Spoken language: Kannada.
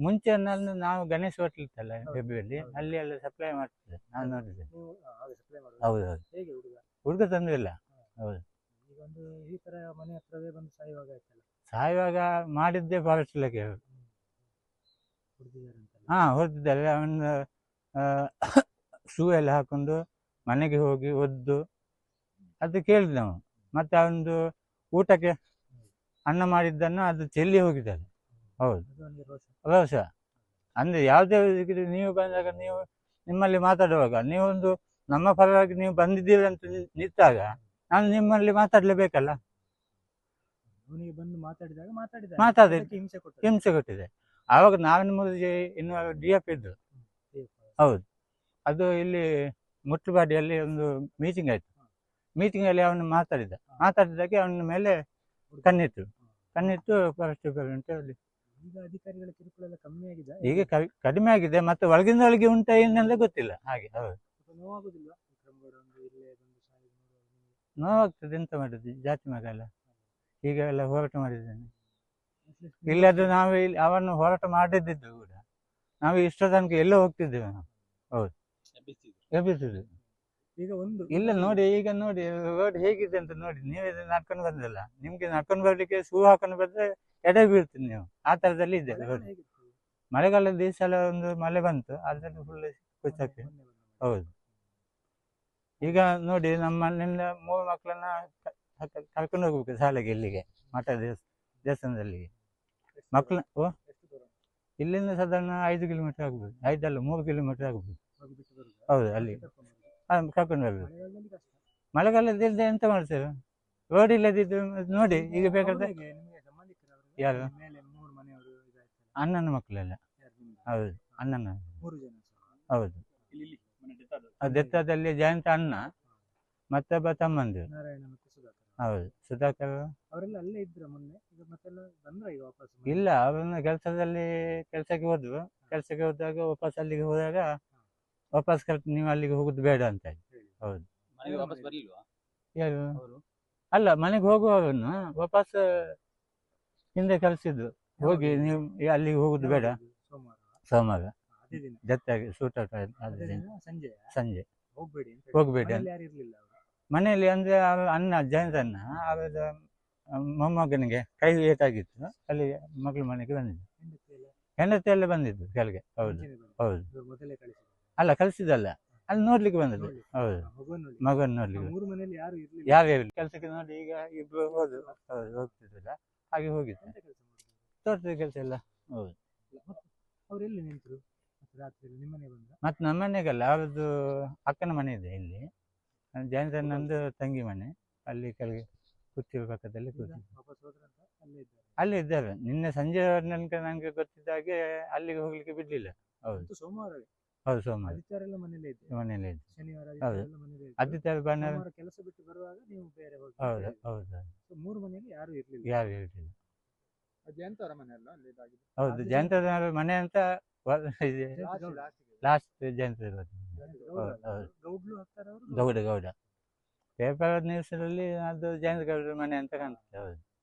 ಮುಂಚೆ ನಾನು ನಾವು ಗಣೇಶ್ ಹೋಟ್ಲ್ ಇತ್ತಲ್ಲ ಡಬ್ಬಿಯಲ್ಲಿ ಅಲ್ಲಿ. ಎಲ್ಲ ಸಪ್ಲೈ ಮಾಡ್ತಿದ್ದೆ. ನಾನು ನೋಡಿದ್ದೆ ನೀವು ಆ, ಹಾಗೆ ಸಪ್ಲೈ ಮಾಡೋದು? ಹೌದು ಹೌದು. ಹೇಗೆ ಹುಡುಗ? ಹುಡುಗ ತಂದಿಲ್ಲ ಈಗ ಒಂದು ಈ ತರ ಮನೆ ಹತ್ರವೇ ಬಂದು ಸಾಯುವಾಗ ಆಯ್ತಲ್ಲ? ಸಾಯುವಾಗ ಮಾಡಿದ್ದೆ ಫಾರೆಸ್ಟ್ ಇಲಾಖೆ ಅಂತಲ್ಲ ಹಾ ಹೊರದಿದ್ದಲ್ಲ ಅವನ ಶೂ ಎಲ್ಲ ಹಾಕೊಂಡು ಮನೆಗೆ ಹೋಗಿ ಒದ್ದು ಅದು ಕೇಳಿದ್ದೆ ನಾವು ಮತ್ತೆ ಅವನದು ಊಟಕ್ಕೆ ಅನ್ನ ಮಾಡಿದ್ದನ್ನು ಅದು ಚೆಲ್ಲಿ ಹೋಗಿದ್ದಾರೆ ಹೌದು. ರೋಷ. ಅಂದ್ರೆ ಯಾವುದೇ ಇದಕ್ಕೆ ನೀವು ಬಂದಾಗ ನೀವು ನಿಮ್ಮಲ್ಲಿ ಮಾತಾಡುವಾಗ ನೀವೊಂದು ನಮ್ಮ ಪರವಾಗಿ ನೀವು ಬಂದಿದ್ದೀರಿ ಅಂತ ನಿಂತಾಗ ನಾನು ನಿಮ್ಮಲ್ಲಿ ಮಾತಾಡಲೇಬೇಕಲ್ಲ? ಅವನಿಗೆ ಬಂದು ಮಾತಾಡಿದಾಗ ಮಾತಾಡಿದ. ಹಿಂಸೆ ಕೊಟ್ಟಿದೆ ಹಿಂಸೆ ಕೊಟ್ಟಿದೆ ಆವಾಗ ನಾವಿನ ಮುರುಜಿ ಇನ್ನು ಡಿ ಎಫ್ ಇದ್ದು ಹೌದು. ಅದು ಇಲ್ಲಿ ಮುಟ್ಟುಬಾಡಿಯಲ್ಲಿ ಒಂದು ಮೀಟಿಂಗ್ ಆಯ್ತು. ಮೀಟಿಂಗ್ ಅಲ್ಲಿ ಅವನು ಮಾತಾಡಿದ. ಮಾತಾಡಿದಾಗೆ ಅವನ ಮೇಲೆ ಕಣ್ಣಿತ್ತು. ಕಣ್ಣಿಟ್ಟು ಫಾರೆಸ್ಟ್ ಡಿಪಾರ್ಟ್ಮೆಂಟ್ ಅಲ್ಲಿ ಈಗ ಅಧಿಕಾರಿಗಳ ಕಿರುಕುಳ ಎಲ್ಲ ಕಮ್ಮಿ ಆಗಿದೆ. ಈಗ ಕವಿ- ಕಡಿಮೆ ಆಗಿದೆ. ಮತ್ತೆ ಒಳಗಿಂದ ಒಳಗೆ ಉಂಟಾ ಏನೆಲ್ಲ ಗೊತ್ತಿಲ್ಲ. ಹಾಗೆ ಹೌದು. ಸ್ವಲ್ಪ ನೋವಾಗುದಿಲ್ವಾ ವಿಕ್ರಮ್ಗೌಡ ಒಂದು ಇಲ್ಲೇ ಬಂದು ಸಾಯುದು ನೋವಾಗ್ತದೆ. ಎಂತ ಮಾಡುದು? ಜಾತಿ ಮಗ ಅಲ್ಲ. ಈಗ ಎಲ್ಲ ಹೋರಾಟ ಮಾಡಿದ್ದೇನೆ. ಇಲ್ಲಾದ್ರೆ ನಾವು ಇಲ್ಲಿ ಅವನ್ನು ಹೋರಾಟ ಮಾಡಿದ್ದು ಕೂಡ. ನಾವು ಇಷ್ಟ ತನಕ ಎಲ್ಲೋ ಹೋಗ್ತಿದ್ದೇವೆ ನಾವು. ಹೌದು. ಎಬ್ಬಿಸುದು ಈಗ ಒಂದು ಇಲ್ಲ ನೋಡಿ ಈಗ ನೋಡಿ ರೋಡ್ ಹೇಗಿದೆ ಅಂತ ನೋಡಿ ನೀವೇ ನಡ್ಕೊಂಡು ಬಂದಿಲ್ಲ. ನಿಮ್ಗೆ ನಡ್ಕೊಂಡು ಬರ್ಲಿಕ್ಕೆ ಶೂ ಹಾಕೊಂಡು ಬಂದ್ರೆ ಎಡೆ ಬೀಳ್ತೀನಿ ನೀವು. ಆ ತರದಲ್ಲಿ ಇದೆ ರೋಡ್ ಮಳೆಗಾಲದ ಈ ಸಲ ಒಂದು ಮಳೆ ಬಂತು ಅದ್ರಲ್ಲಿ ಫುಲ್ ಕುಚ್ಚಕ್ಕೆ. ಹೌದು. ಈಗ ನೋಡಿ ನಮ್ಮ ಮನೆಯಿಂದ ಮೂರು ಮಕ್ಕಳನ್ನ ಕರ್ಕೊಂಡು ಹೋಗ್ಬೇಕು ಶಾಲೆಗೆ ಇಲ್ಲಿಗೆ ಮಠ ದೇವಸ್ ದೇವಸ್ಥಾನದಲ್ಲಿ ಮಕ್ಕಳ ಓ? ಇಲ್ಲಿಂದ ಸಾಧಾರಣ ಐದು ಕಿಲೋಮೀಟರ್ ಆಗ್ಬೋದು. ಐದಲ್ಲ ಮೂರು ಕಿಲೋಮೀಟರ್ ಆಗ್ಬೋದು? ಹೌದು ಅಲ್ಲಿ. ಕರ್ಕೊಂಡು ಬರುದಾ? ಆ, ಕರ್ಕೊಂಡು ಬರ್ಬೇಕು ಮಳೆಗಾಲದಿಲ್ಲದೆ ಎಂತ ಮಾಡ್ತೇವೆ ರೋಡ್ ಇಲ್ಲದಿದ್ದು ನೋಡಿ ಈಗ ಬೇಕಾದ್ರೆ ಯಾರು? ಮೇಲೆ ಮೂರು ಮನೆಯವರು ಇದಾಯ್ತಲ್ಲ ಅಣ್ಣನ ಮಕ್ಕಳೆಲ್ಲ. ಹೌದು ಅಣ್ಣನ ಮೂರು ಜನ ಸಹ. ಹೌದು. ದೆತ್ತದಲ್ಲಿ ಜಯಂತ ಅಣ್ಣ ಮತ್ತೊಬ್ಬ ತಮ್ಮಂದು ಹೌದು ಸುಧಾಕರ್. ಅವರೆಲ್ಲ ಅಲ್ಲೇ ಇದ್ರ ಮೊನ್ನೆ? ಈಗ ಮತ್ತೆಲ್ಲ ಬಂದ್ರ ಈಗ ವಾಪಸ್ ಇಲ್ಲ ಅವರನ್ನ ಕೆಲಸದಲ್ಲಿ ಕೆಲಸಕ್ಕೆ ಹೋದ್ರು. ಕೆಲಸಕ್ಕೆ ಹೋದಾಗ ವಾಪಸ್ ಅಲ್ಲಿಗೆ ಹೋದಾಗ ವಾಪಸ್ ಕರೆಕ್ಟ್ ನೀವು ಅಲ್ಲಿಗೆ ಹೋಗುದು ಬೇಡ ಅಂತ ಹೇಳಿ. ಹೌದು. ಮನೆಗೆ ವಾಪಸ್ ಬರ್ಲಿಲ್ವಾ? ಯಾರು? ಅವರು? ಅಲ್ಲ ಮನೆಗೆ ಹೋಗುವವನು ವಾಪಸ್ ಹಿಂದೆ ಕಳಿಸಿದ್ದು. ಹೋಗಿ ನೀವು ಅಲ್ಲಿಗೆ ಹೋಗುದು ಬೇಡ. ಸೋಮವಾರ? ಔಟ್ ಜೊತೆಗೆ ಸೂಟಾಟ ದಿನ? ಸಂಜೆ ಸಂಜೆ. ಹೋಗ್ಬೇಡಿ ಅಂತ ಹೋಗ್ಬೇಡಿ ಮನೇಲಿ ಯಾರು ಇರ್ಲಿಲ್ಲ ಅವರು? ಮನೆಯಲ್ಲಿ ಅಂದ್ರೆ ಅವ್ರ ಅಣ್ಣ ಜಯಂತಣ್ಣ ಅವರ ಮೊಮ್ಮಗನಿಗೆ ಕೈ ಏಟಾಗಿತ್ತು. ಅಲ್ಲಿ ಮಗಳ ಮನೆಗೆ ಬಂದಿದ್ದು. ಹೆಂಡತಿಯಲ್ಲೇ ಹೆಂಡತಿ ಎಲ್ಲ ಬಂದಿದ್ದು ಕೆಳಗೆ. ಹೌದು. ಹೌದು. ಅಲ್ಲ ಕಲಿಸಿದಲ್ಲ ಅಲ್ಲಿ ನೋಡ್ಲಿಕ್ಕೆ ಬಂದದ್ದು. ಹೌದು. ಮಗನ ನೋಡ್ಲಿಕ್ಕೆ ಮೂರು ಮನೆಯಲ್ಲಿ ಯಾರು ಹೇಳಿಲ್ಲ ಕೆಲಸಕ್ಕೆ ನೋಡಿ ಈಗ ಇಬ್ರು ಹೋದ್ರು. ಹೌದು ಹೋಗ್ತಿದ್ರಲ್ಲ. ಹಾಗೆ ಹೋಗಿದ್ದೆ. ತೋಟದ ಕೆಲಸ ಎಲ್ಲ ಹೌದು. ಅವರೆಲ್ಲಿ ಎಲ್ಲಿ ನಿಂತರು? ಮತ್ತೆ ನಮ್ಮ ಮನೆಗಲ್ಲ ಅವ್ರದ್ದು ಅಕ್ಕನ ಮನೆ ಇದೆ ಇಲ್ಲಿ. ಜಯಂತನಂದು ತಂಗಿ ಮನೆ. ಅಲ್ಲಿ ಕೆಳಗೆ ಕುತ್ತಿರುವ ಪಕ್ಕದಲ್ಲಿ ಕೂತಿ ಅಲ್ಲೇ ಇದ್ದಾರೆ. ನಿನ್ನೆ ಸಂಜೆ ನನಗೆ ನನಗೆ ಗೊತ್ತಿದ್ದ ಹಾಗೆ ಅಲ್ಲಿಗೆ ಹೋಗ್ಲಿಕ್ಕೆ ಬಿಡ್ಲಿಲ್ಲ. ಹೌದು. ಮತ್ತು ಸೋಮವಾರವೇ ಹೌದು ಸೋಮವಾರ. ಆದಿತ್ಯವಾರ ಎಲ್ಲ ಮನೇಲೇ ಇದ್ದೆ. ಮನೆಯಲ್ಲೇ ಇದ್ದೆ. ಶನಿವಾರ ಹೌದು. ಆದಿತ್ಯವಾರ ಎಲ್ಲ ಮನೇಲೇ ಇದ್ದು. ಆದಿತ್ಯವಾರ ಭಾನುವಾರ ಸೋಮವಾರ ಕೆಲಸ ಬಿಟ್ಟು ಬರುವಾಗ ನೀವು ಬೇರೆ ಹೋಗಿ ಹೌದು. ಹೌದು So, ಮೂರು ಮನೆಯಲ್ಲಿ ಯಾರು ಇರ್ಲಿಲ್ಲ. ಯಾರು ಹೇಳ್ತಿಲ್ಲ ಜಯಂತವರ ಮನೆ ಅಲ್ಲ ಅಲ್ಲಿ ಇದಾಗಿದೆ. ಹೌದು ಅದು ಜಯಂತದ ಮನೆ ಅಂತ. ಲಾಸ್ಟ್ ಜಯಂತ ಹೌದು? ಹೌದು. ಗೌಡ್ಲು ಹಾಕ್ತಾರ ಅವರು ಗೌಡ ಗೌಡ. ಪೇಪರ್ ನ್ಯೂಸಲ್ಲಿ ಅದು ಜಯಂತ ಗೌಡ ಮನೆ ಅಂತ ಕಾಣ್ತದೆ ಹೌದು.